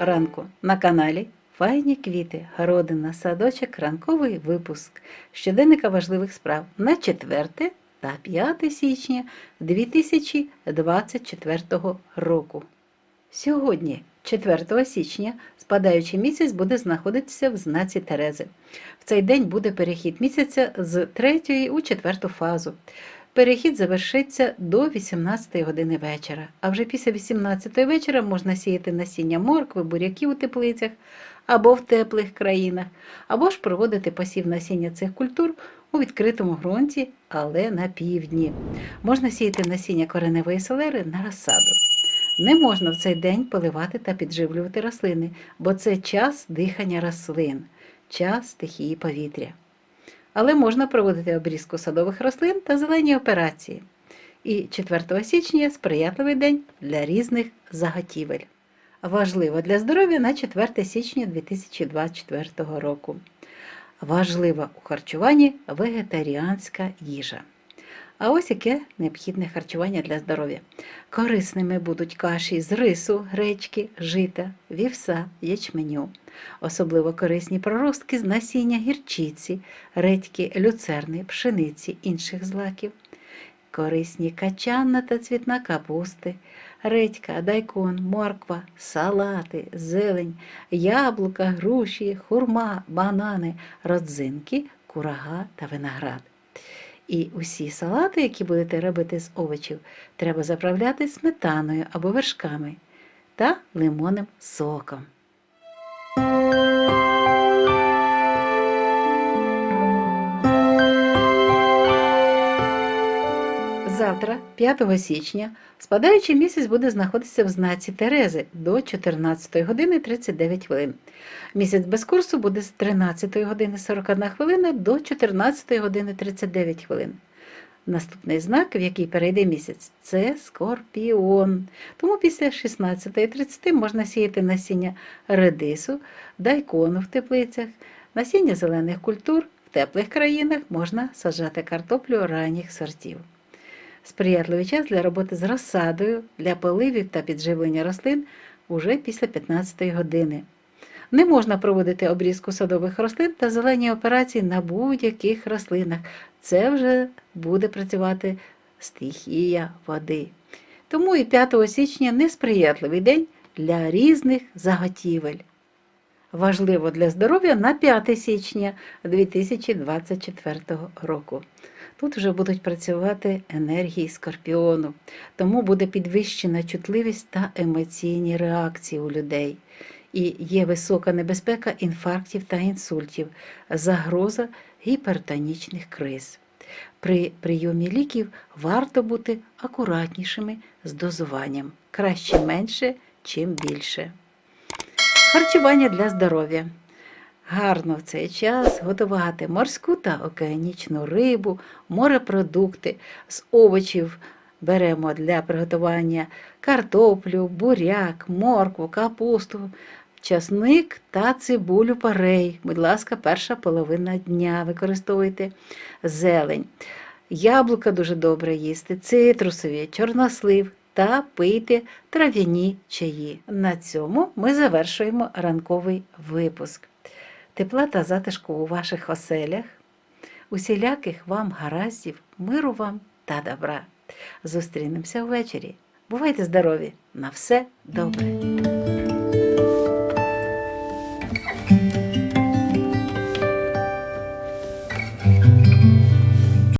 ранку на каналі Файні квіти, городина, садочок, ранковий випуск щоденника важливих справ на 4 та 5 січня 2024 року. Сьогодні, 4 січня, спадаючий місяць буде знаходитися в знаці Терези. В цей день буде перехід місяця з 3 у 4 фазу. Перехід завершиться до 18 години вечора, а вже після 18 вечора можна сіяти насіння моркви, буряків у теплицях або в теплих країнах, або ж проводити посів насіння цих культур у відкритому ґрунті, але на півдні. Можна сіяти насіння кореневої селери на розсаду. Не можна в цей день поливати та підживлювати рослини, бо це час дихання рослин, час стихії повітря. Але можна проводити обрізку садових рослин та зелені операції. І 4 січня сприятливий день для різних заготівель. Важливо для здоров'я на 4 січня 2024 року. Важлива у харчуванні вегетаріанська їжа. А ось яке необхідне харчування для здоров'я. Корисними будуть каші з рису, гречки, жита, вівса, ячменю. Особливо корисні проростки з насіння гірчиці, редьки, люцерни, пшениці, інших злаків. Корисні качанна та цвітна капусти, редька, дайкон, морква, салати, зелень, яблука, груші, хурма, банани, родзинки, курага та виноград. І усі салати, які будете робити з овочів, треба заправляти сметаною або вершками та лимонним соком. Завтра, 5 січня, спадаючий місяць буде знаходитися в знаці Терези до 14 години 39 хвилин. Місяць без курсу буде з 13 години 41 хвилина до 14 години 39 хвилин. Наступний знак, в який перейде місяць, це скорпіон. Тому після 16.30 можна сіяти насіння редису, дайкону в теплицях, насіння зелених культур. В теплих країнах можна саджати картоплю ранніх сортів. Сприятливий час для роботи з розсадою, для поливів та підживлення рослин уже після 15 години. Не можна проводити обрізку садових рослин та зелені операції на будь-яких рослинах. Це вже буде працювати стихія води. Тому і 5 січня несприятливий день для різних заготівель. Важливо для здоров'я на 5 січня 2024 року. Тут вже будуть працювати енергії скорпіону, тому буде підвищена чутливість та емоційні реакції у людей. І є висока небезпека інфарктів та інсультів, загроза гіпертонічних криз. При прийомі ліків варто бути акуратнішими з дозуванням. Краще менше, чим більше. Харчування для здоров'я. Гарно в цей час готувати морську та океанічну рибу, морепродукти з овочів беремо для приготування картоплю, буряк, моркву, капусту, часник та цибулю парей. Будь ласка, перша половина дня використовуйте зелень. Яблука дуже добре їсти, цитрусові, чорнослив та пийте трав'яні чаї. На цьому ми завершуємо ранковий випуск. Тепла та затишку у ваших оселях, усіляких вам гараздів, миру вам та добра. Зустрінемося ввечері. Бувайте здорові! На все добре!